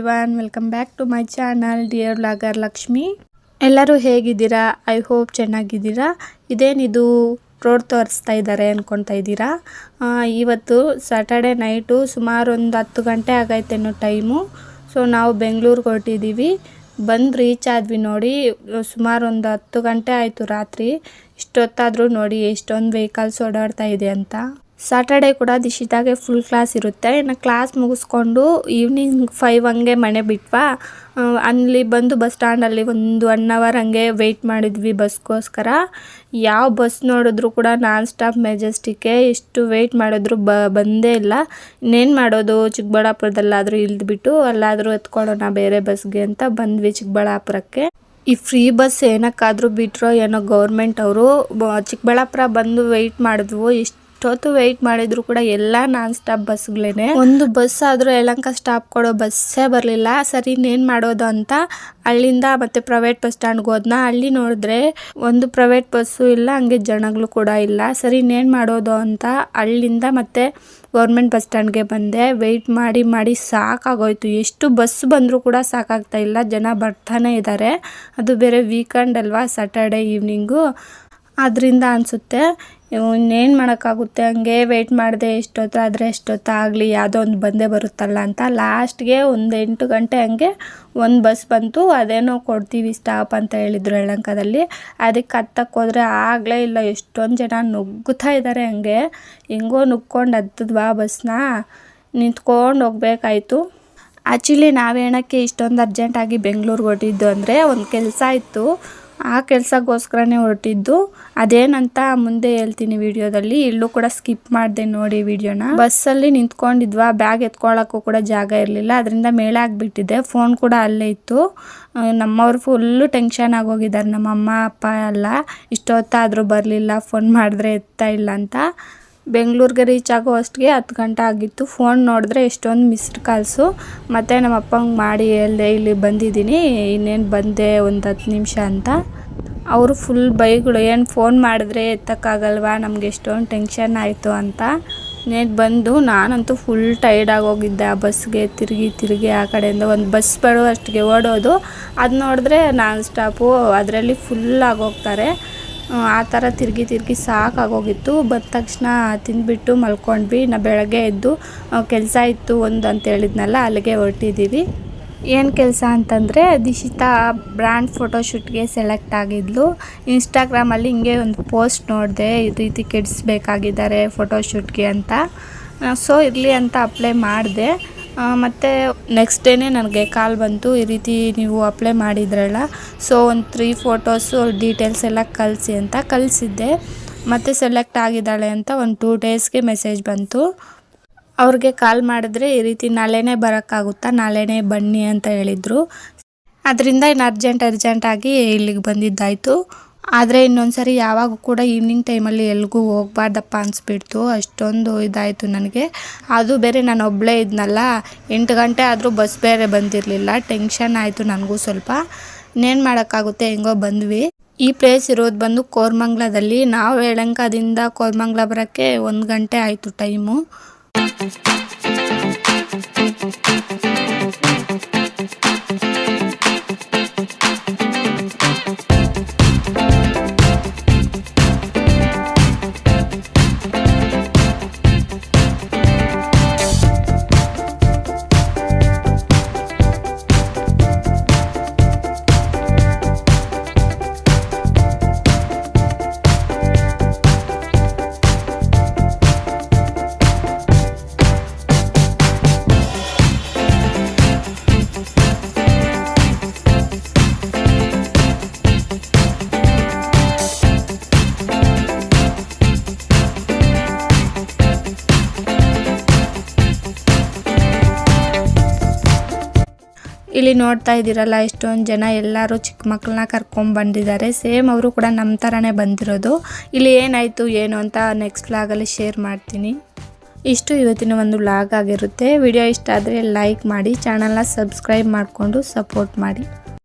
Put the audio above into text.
Everyone welcome back to my channel dear logger Lakshmi ಎಲ್ಲರೂ ಹೇಗಿದ್ದೀರಾ? I hope ಚೆನ್ನಾಗಿದ್ದೀರಾ? ಇದೇನಿದು ರೋಡ್ ತೋರಿಸ್ತಾ ಇದ್ದಾರೆ ಅಂದ್ಕೊತಾ ಇದ್ದೀರಾ? ಇವತ್ತು ಸ್ಯಾಟರ್ಡೆ ನೈಟು ಸುಮಾರು ಒಂದು ಹತ್ತು ಗಂಟೆ ಆಗೈತೇನೋ ಟೈಮು ಸೊ ನಾವು ಬೆಂಗಳೂರಿಗೆ ಹೊರಟಿದ್ದೀವಿ ಬಂದು ರೀಚ್ ಆದ್ವಿ ನೋಡಿ. ಸುಮಾರು ಒಂದು ಹತ್ತು ಗಂಟೆ ಆಯಿತು ರಾತ್ರಿ. ಇಷ್ಟೊತ್ತಾದರೂ ನೋಡಿ ಎಷ್ಟೊಂದು ವೆಹಿಕಲ್ಸ್ ಓಡಾಡ್ತಾ ಇದೆ ಅಂತ. ಸಾಟರ್ಡೆ ಕೂಡ ದಿಶಿತಾಗೆ ಫುಲ್ ಕ್ಲಾಸ್ ಇರುತ್ತೆ. ಇನ್ನು ಕ್ಲಾಸ್ ಮುಗಿಸ್ಕೊಂಡು ಈವ್ನಿಂಗ್ ಫೈವ್ ಹಂಗೆ ಮನೆ ಬಿಟ್ವಾ. ಅಲ್ಲಿ ಬಂದು ಬಸ್ ಸ್ಟ್ಯಾಂಡಲ್ಲಿ ಒಂದು ಒನ್ ಅವರ್ ಹಂಗೆ ವೆಯ್ಟ್ ಮಾಡಿದ್ವಿ ಬಸ್ಗೋಸ್ಕರ ಯಾವ ಬಸ್ ನೋಡಿದ್ರು ಕೂಡ ನಾನ್ ಸ್ಟಾಪ್ ಮೆಜೆಸ್ಟಿಕ್ಕೆ ಎಷ್ಟು ವೆಯ್ಟ್ ಮಾಡಿದ್ರು ಬ, ಬಂದೇ ಇಲ್ಲ. ಇನ್ನೇನು ಮಾಡೋದು, ಚಿಕ್ಕಬಳ್ಳಾಪುರದಲ್ಲಾದರೂ ಇಳಿದ್ಬಿಟ್ಟು ಅಲ್ಲಾದರೂ ಎತ್ಕೊಳ್ಳೋಣ ಬೇರೆ ಬಸ್ಗೆ ಅಂತ ಬಂದ್ವಿ ಚಿಕ್ಕಬಳ್ಳಾಪುರಕ್ಕೆ. ಈ ಫ್ರೀ ಬಸ್ ಏನಕ್ಕಾದರೂ ಬಿಟ್ರೋ ಏನೋ ಗೌರ್ಮೆಂಟ್ ಅವರು ಚಿಕ್ಕಬಳ್ಳಾಪುರ ಬಂದು ವೆಯ್ಟ್ ಮಾಡಿದ್ವು. ಎಷ್ಟೊತ್ತು ವೆಯ್ಟ್ ಮಾಡಿದ್ರು ಕೂಡ ಎಲ್ಲ ನಾನ್ ಸ್ಟಾಪ್ ಬಸ್ಗಳೇನೆ. ಒಂದು ಬಸ್ ಆದರೂ ಯಲಂಕ ಸ್ಟಾಪ್ ಕೊಡೋ ಬಸ್ಸೇ ಬರಲಿಲ್ಲ. ಸರಿ, ಇನ್ನೇನು ಮಾಡೋದು ಅಂತ ಅಲ್ಲಿಂದ ಮತ್ತೆ ಪ್ರೈವೇಟ್ ಬಸ್ ಸ್ಟ್ಯಾಂಡ್ಗೆ ಹೋದ್ನ. ಅಲ್ಲಿ ನೋಡಿದ್ರೆ ಒಂದು ಪ್ರೈವೇಟ್ ಬಸ್ಸು ಇಲ್ಲ, ಹಂಗೆ ಜನಗಳು ಕೂಡ ಇಲ್ಲ. ಸರಿ, ಇನ್ನೇನು ಮಾಡೋದು ಅಂತ ಅಲ್ಲಿಂದ ಮತ್ತೆ ಗೌರ್ಮೆಂಟ್ ಬಸ್ ಸ್ಟ್ಯಾಂಡ್ಗೆ ಬಂದೆ. ವೆಯ್ಟ್ ಮಾಡಿ ಮಾಡಿ ಸಾಕಾಗೋಯ್ತು. ಎಷ್ಟು ಬಸ್ ಬಂದರೂ ಕೂಡ ಸಾಕಾಗ್ತಾ ಇಲ್ಲ. ಜನ ಬರ್ತಾನೆ ಇದ್ದಾರೆ ಅದು ಬೇರೆ ವೀಕೆಂಡ್ ಅಲ್ವಾ ಸ್ಯಾಟರ್ಡೆ ಈವ್ನಿಂಗು ಅದರಿಂದ ಅನಿಸುತ್ತೆ ಇನ್ನೇನು ಮಾಡೋಕ್ಕಾಗುತ್ತೆ? ಹಂಗೆ ವೆಯ್ಟ್ ಮಾಡಿದೆ ಎಷ್ಟೊತ್ತಾದರೆ ಎಷ್ಟೊತ್ತಾಗಲಿ ಯಾವುದೋ ಒಂದು ಬಂದೇ ಬರುತ್ತಲ್ಲ ಅಂತ ಲಾಸ್ಟ್ಗೆ ಒಂದು ಎಂಟು ಗಂಟೆ ಹಂಗೆ ಒಂದು ಬಸ್ ಬಂತು. ಅದೇನೋ ಕೊಡ್ತೀವಿ ಸ್ಟಾಪ್ ಅಂತ ಹೇಳಿದ್ರು ಯಳಂಕದಲ್ಲಿ. ಅದಕ್ಕೆ ಹತ್ತಕ್ಕೆ ಹೋದರೆ ಆಗಲೇ ಇಲ್ಲ, ಎಷ್ಟೊಂದು ಜನ ನುಗ್ಗುತ್ತಾ ಇದ್ದಾರೆ ಹಂಗೆ. ಹೆಂಗೋ ನುಗ್ಕೊಂಡು ಹತ್ತದ್ವಾ ಬಸ್ನ ನಿಂತ್ಕೊಂಡು ಹೋಗ್ಬೇಕಾಯ್ತು. ಆ್ಯಕ್ಚುಲಿ ನಾವೇನಕ್ಕೆ ಇಷ್ಟೊಂದು ಅರ್ಜೆಂಟಾಗಿ ಬೆಂಗಳೂರಿಗೆ ಹೊರಟಿದ್ದು ಅಂದರೆ ಒಂದು ಕೆಲಸ ಇತ್ತು. ಆ ಕೆಲಸಕ್ಕೋಸ್ಕರನೇ ಹೊರಟಿದ್ದು. ಅದೇನಂತ ಮುಂದೆ ಹೇಳ್ತೀನಿ ವಿಡಿಯೋದಲ್ಲಿ. ಇಲ್ಲೂ ಕೂಡ ಸ್ಕಿಪ್ ಮಾಡಿದೆ ನೋಡಿ ವಿಡಿಯೋನ. ಬಸ್ಸಲ್ಲಿ ನಿಂತ್ಕೊಂಡಿದ್ವಾ, ಬ್ಯಾಗ್ ಎತ್ಕೊಳ್ಳೋಕ್ಕೂ ಕೂಡ ಜಾಗ ಇರಲಿಲ್ಲ. ಅದರಿಂದ ಮೇಲೆ ಆಗಿಬಿಟ್ಟಿದೆ ಫೋನ್ ಕೂಡ ಅಲ್ಲೇ ಇತ್ತು. ನಮ್ಮವ್ರು ಫುಲ್ಲು ಟೆನ್ಷನ್ ಆಗೋಗಿದ್ದಾರೆ. ನಮ್ಮ ಅಮ್ಮ ಅಪ್ಪ ಎಲ್ಲ. ಇಷ್ಟೊತ್ತಾದರೂ ಬರಲಿಲ್ಲ, ಫೋನ್ ಮಾಡಿದ್ರೆ ಎತ್ತಾ ಇಲ್ಲ ಅಂತ. ಬೆಂಗಳೂರಿಗೆ ರೀಚ್ ಆಗೋ ಅಷ್ಟಿಗೆ ಹತ್ತು ಗಂಟೆ ಆಗಿತ್ತು. ಫೋನ್ ನೋಡಿದ್ರೆ ಎಷ್ಟೊಂದು ಮಿಸ್ಡ್ ಕಾಲ್ಸು ಮತ್ತು ನಮ್ಮ ಅಪ್ಪಂಗೆ ಮಾಡಿ ಅಲ್ಲಿ ಇಲ್ಲಿ ಬಂದಿದ್ದೀನಿ, ಇನ್ನೇನು ಬಂದೆ ಒಂದು ಹತ್ತು ನಿಮಿಷ ಅಂತ. ಅವರು ಫುಲ್ ಬೈಗಳು, ಏನು ಫೋನ್ ಮಾಡಿದ್ರೆ ಎತ್ತಕ್ಕಾಗಲ್ವಾ? ನಮ್ಗೆ ಎಷ್ಟೊಂದು ಟೆನ್ಷನ್ ಆಯಿತು ಅಂತ. ನೇಟ್ ಬಂದು, ನಾನಂತೂ ಫುಲ್ ಟೈರ್ಡ್ ಆಗೋಗಿದ್ದೆ ಆ ಬಸ್ಗೆ ತಿರುಗಿ ತಿರುಗಿ ಆ ಕಡೆಯಿಂದ ಒಂದು ಬಸ್ ಬರುವಷ್ಟಿಗೆ ಓಡೋದು. ಅದು ನೋಡಿದ್ರೆ ನಾನ್ ಸ್ಟಾಪು ಅದರಲ್ಲಿ ಫುಲ್ ಆಗೋಗ್ತಾರೆ ಆ, ಥರ ತಿರುಗಿ ತಿರುಗಿ ಸಾಕಾಗೋಗಿತ್ತು. ಬಂದ ತಕ್ಷಣ ತಿಂದುಬಿಟ್ಟು ಮಲ್ಕೊಂಡ್ವಿ. ನಾ ಬೆಳಗ್ಗೆ ಎದ್ದು ಕೆಲಸ ಇತ್ತು ಒಂದು ಅಂತ ಹೇಳಿದ್ನಲ್ಲ ಅಲ್ಲಿಗೆ ಹೊರಟಿದ್ದೀವಿ ಏನು ಕೆಲಸ ಅಂತಂದರೆ ದಿಶಿತಾ ಬ್ರ್ಯಾಂಡ್ ಫೋಟೋಶೂಟ್ಗೆ ಸೆಲೆಕ್ಟ್ ಆಗಿದ್ಲು. ಇನ್ಸ್ಟಾಗ್ರಾಮಲ್ಲಿ ಹಿಂಗೆ ಒಂದು ಪೋಸ್ಟ್ ನೋಡಿದೆ ಈ ರೀತಿ ಕೆಡಿಸ್ಬೇಕಾಗಿದ್ದಾರೆ ಫೋಟೋಶೂಟ್ಗೆ ಅಂತ. ಸೊ ಇರಲಿ ಅಂತ ಅಪ್ಲೈ ಮಾಡಿದೆ. ಮತ್ತು ನೆಕ್ಸ್ಟ್ ಡೇನೇ ನನಗೆ ಕಾಲ್ ಬಂತು. ಈ ರೀತಿ ನೀವು ಅಪ್ಲೈ ಮಾಡಿದ್ರಲ್ಲ. ಸೊ ಒಂದು ತ್ರೀ ಫೋಟೋಸು ಡೀಟೇಲ್ಸ್ ಎಲ್ಲ ಕಳಿಸಿ ಅಂತ ಕಳಿಸಿದ್ದೆ. ಮತ್ತು ಸೆಲೆಕ್ಟ್ ಆಗಿದ್ದಾಳೆ ಅಂತ ಒಂದು ಟೂ ಡೇಸ್ಗೆ ಮೆಸೇಜ್ ಬಂತು. ಅವ್ರಿಗೆ ಕಾಲ್ ಮಾಡಿದ್ರೆ ಈ ರೀತಿ ನಾಳೆನೇ ಬರೋಕ್ಕಾಗುತ್ತಾ? ನಾಳೆನೇ ಬನ್ನಿ ಅಂತ ಹೇಳಿದರು. ಅದರಿಂದ ಇನ್ನು ಅರ್ಜೆಂಟ್ ಅರ್ಜೆಂಟಾಗಿ ಇಲ್ಲಿಗೆ ಬಂದಿದ್ದಾಯಿತು. ಆದರೆ ಇನ್ನೊಂದು ಸರಿ ಯಾವಾಗ ಕೂಡ ಈವ್ನಿಂಗ್ ಟೈಮಲ್ಲಿ ಎಲ್ಗೂ ಹೋಗ್ಬಾರ್ದಪ್ಪ ಅನಿಸ್ಬಿಡ್ತು. ಅಷ್ಟೊಂದು ಇದಾಯಿತು ನನಗೆ. ಅದು ಬೇರೆ ನಾನು ಒಬ್ಬಳೇ ಇದ್ನಲ್ಲ, ಎಂಟು ಗಂಟೆ ಆದರೂ ಬಸ್ ಬೇರೆ ಬಂದಿರಲಿಲ್ಲ. ಟೆನ್ಷನ್ ಆಯಿತು ನನಗೂ ಸ್ವಲ್ಪ. ಇನ್ನೇನು ಮಾಡೋಕ್ಕಾಗುತ್ತೆ ಹೆಂಗೋ ಬಂದ್ವಿ. ಈ ಪ್ಲೇಸ್ ಇರೋದು ಬಂದು ಕೋರ್ಮಂಗ್ಲದಲ್ಲಿ. ನಾವು ಯಳಂಕದಿಂದ ಕೋರ್ಮಂಗ್ಲ ಬರೋಕ್ಕೆ ಒಂದು ಗಂಟೆ ಆಯಿತು ಟೈಮು ಇಲ್ಲಿ ನೋಡ್ತಾ ಇದ್ದೀರಲ್ಲ ಎಷ್ಟೊಂದು ಜನ ಎಲ್ಲರೂ ಚಿಕ್ಕ ಮಕ್ಕಳನ್ನ ಕರ್ಕೊಂಡ್ ಬಂದಿದ್ದಾರೆ. ಸೇಮ್ ಅವರು ಕೂಡ ನಮ್ಮ ಥರನೇ ಬಂದಿರೋದು. ಇಲ್ಲಿ ಏನಾಯಿತು, ಏನು ಅಂತ ನೆಕ್ಸ್ಟ್ ಲಾಗಲ್ಲಿ ಶೇರ್ ಮಾಡ್ತೀನಿ. ಇಷ್ಟು ಇವತ್ತಿನ ಒಂದು ವ್ಲಾಗ್ ಆಗಿರುತ್ತೆ. ವಿಡಿಯೋ ಇಷ್ಟ ಆದರೆ ಲೈಕ್ ಮಾಡಿ ಚಾನಲ್ನ ಸಬ್ಸ್ಕ್ರೈಬ್ ಮಾಡಿಕೊಂಡು ಸಪೋರ್ಟ್ ಮಾಡಿ.